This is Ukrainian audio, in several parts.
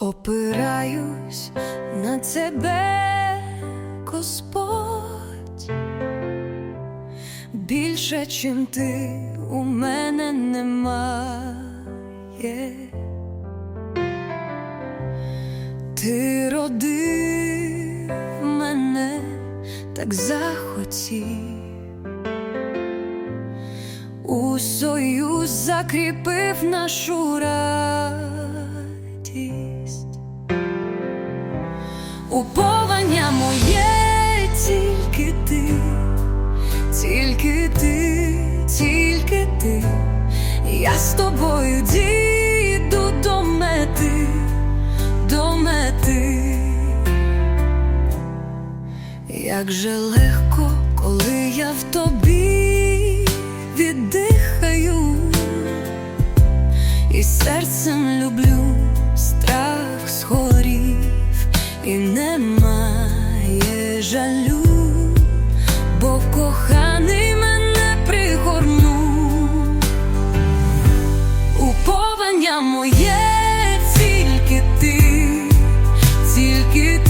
Опираюсь на тебе, Господь, більше, чим ти у мене немає. Ти родив мене, так захотів. У союз закріпив нашу радість. Уповання моє тільки ти, тільки ти, тільки ти, я з тобою діду до мети, до мети. Як же легко, коли я в тобі віддихаю, і серцем люблю, жалю, бо коханий мене пригорнув. Уповання моє тільки ти, тільки ти,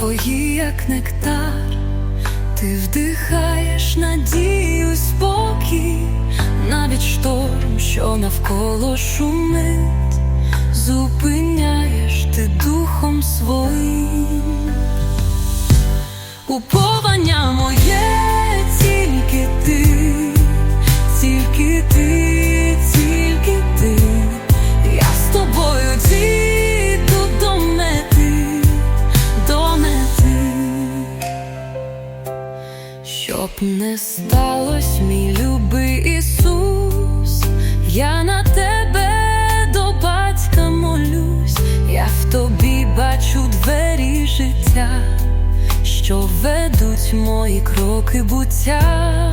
твої, як нектар. Ти вдихаєш надію, спокій, навіть шторм, що навколо шумить, зупиняєш ти духом своїм. Уповання моє не сталось, мій любий Ісус, я на тебе до батька молюсь, я в тобі бачу двері життя, що ведуть мої кроки буття.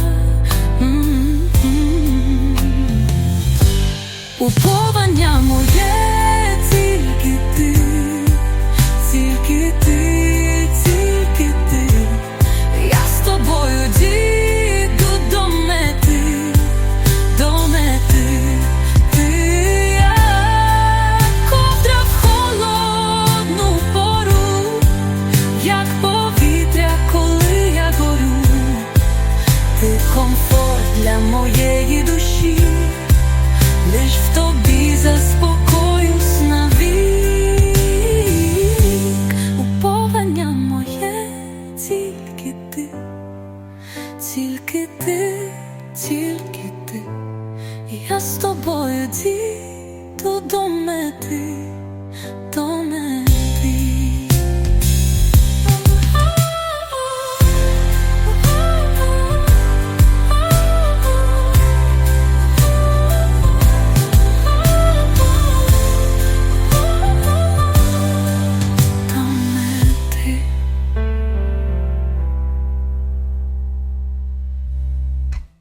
Уповання моє S'to boje di, të do me ti, do me